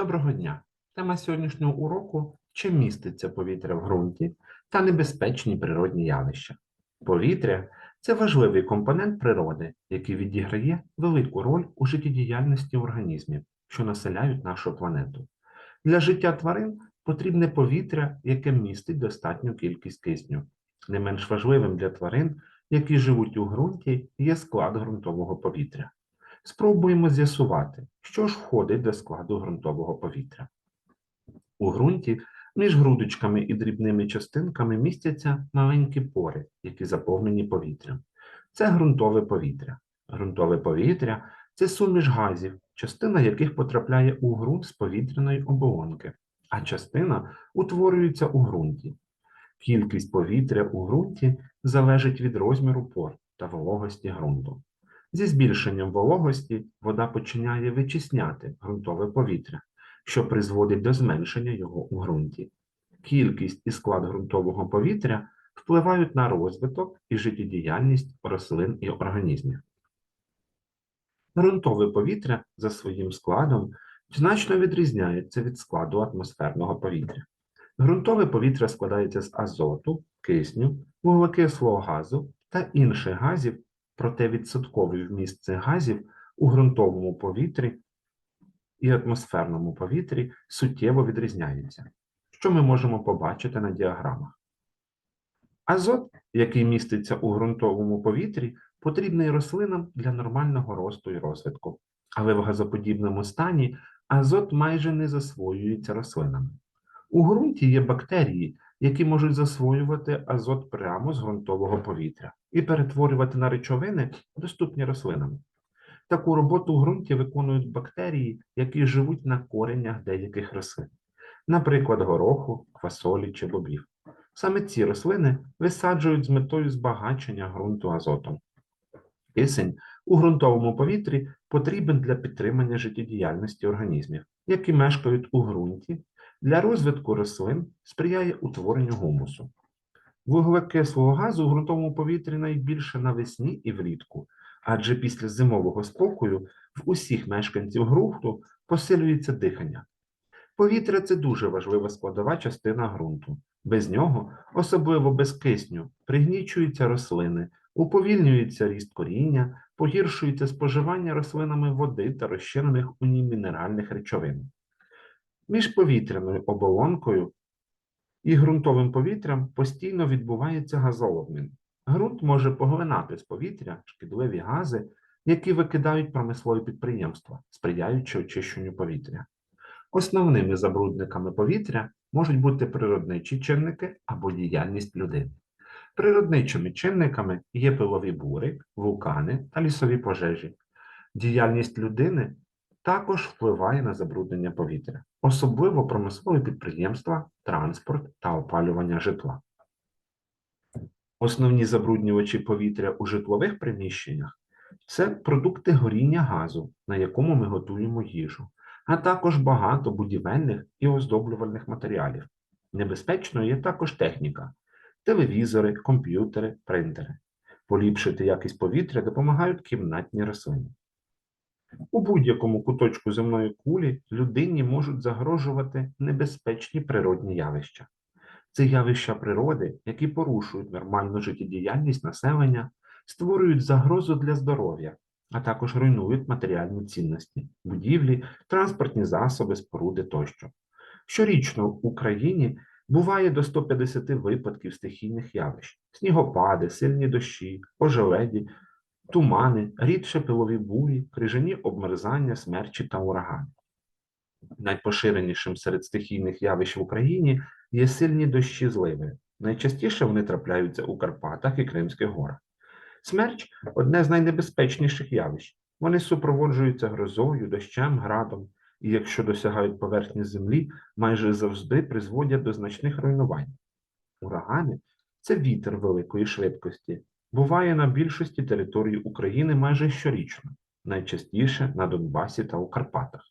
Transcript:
Доброго дня! Тема сьогоднішнього уроку чи міститься повітря в ґрунті та небезпечні природні явища. Повітря це важливий компонент природи, який відіграє велику роль у життєдіяльності організмів, що населяють нашу планету. Для життя тварин потрібне повітря, яке містить достатню кількість кисню. Не менш важливим для тварин, які живуть у ґрунті, є склад ґрунтового повітря. Спробуємо з'ясувати, що ж входить до складу ґрунтового повітря. У ґрунті між грудочками і дрібними частинками містяться маленькі пори, які заповнені повітрям. Це ґрунтове повітря. Ґрунтове повітря це суміш газів, частина яких потрапляє у ґрунт з повітряної оболонки, а частина утворюється у ґрунті. Кількість повітря у ґрунті залежить від розміру пор та вологості ґрунту. Зі збільшенням вологості вода починає вичисняти ґрунтове повітря, що призводить до зменшення його у ґрунті. Кількість і склад ґрунтового повітря впливають на розвиток і життєдіяльність рослин і організмів. Ґрунтове повітря за своїм складом значно відрізняється від складу атмосферного повітря. Ґрунтове повітря складається з азоту, кисню, вуглекислого газу та інших газів, проте відсотковий вміст цих газів у ґрунтовому повітрі і атмосферному повітрі суттєво відрізняються, що ми можемо побачити на діаграмах. Азот, який міститься у ґрунтовому повітрі, потрібний рослинам для нормального росту і розвитку, але в газоподібному стані азот майже не засвоюється рослинами. У ґрунті є бактерії, які можуть засвоювати азот прямо з ґрунтового повітря і перетворювати на речовини, доступні рослинам. Таку роботу в ґрунті виконують бактерії, які живуть на кореннях деяких рослин, наприклад, гороху, квасолі чи бобів. Саме ці рослини висаджують з метою збагачення ґрунту азотом. Кисень у ґрунтовому повітрі потрібен для підтримання життєдіяльності організмів, які мешкають у ґрунті, для розвитку рослин сприяє утворенню гумусу. Вуглекислого газу у ґрунтовому повітрі найбільше навесні і влітку, адже після зимового спокою в усіх мешканців ґрунту посилюється дихання. Повітря це дуже важлива складова частина ґрунту. Без нього, особливо без кисню, пригнічуються рослини, уповільнюється ріст коріння, погіршується споживання рослинами води та розчинених у ній мінеральних речовин. Між повітряною оболонкою і ґрунтовим повітрям постійно відбувається газообмін. Ґрунт може поглинати з повітря шкідливі гази, які викидають промислові підприємства, сприяючи очищенню повітря. Основними забрудниками повітря можуть бути природничі чинники або діяльність людини. Природничими чинниками є пилові бури, вулкани та лісові пожежі. Діяльність людини також впливає на забруднення повітря, особливо промислові підприємства, транспорт та опалювання житла. Основні забруднювачі повітря у житлових приміщеннях це продукти горіння газу, на якому ми готуємо їжу, а також багато будівельних і оздоблювальних матеріалів. Небезпечною є також техніка, телевізори, комп'ютери, принтери. Поліпшити якість повітря допомагають кімнатні рослини. У будь-якому куточку земної кулі людині можуть загрожувати небезпечні природні явища. Це явища природи, які порушують нормальну життєдіяльність населення, створюють загрозу для здоров'я, а також руйнують матеріальні цінності, будівлі, транспортні засоби, споруди тощо. Щорічно в Україні буває до 150 випадків стихійних явищ: снігопади, сильні дощі, ожеледі, тумани, рідше пилові бурі, крижані обмерзання, смерчі та урагани. Найпоширенішим серед стихійних явищ в Україні є сильні дощі зливи. Найчастіше вони трапляються у Карпатах і Кримських горах. Смерч одне з найнебезпечніших явищ. Вони супроводжуються грозою, дощем, градом, і якщо досягають поверхні землі, майже завжди призводять до значних руйнувань. Урагани це вітер великої швидкості, буває на більшості територій України майже щорічно, найчастіше на Донбасі та у Карпатах.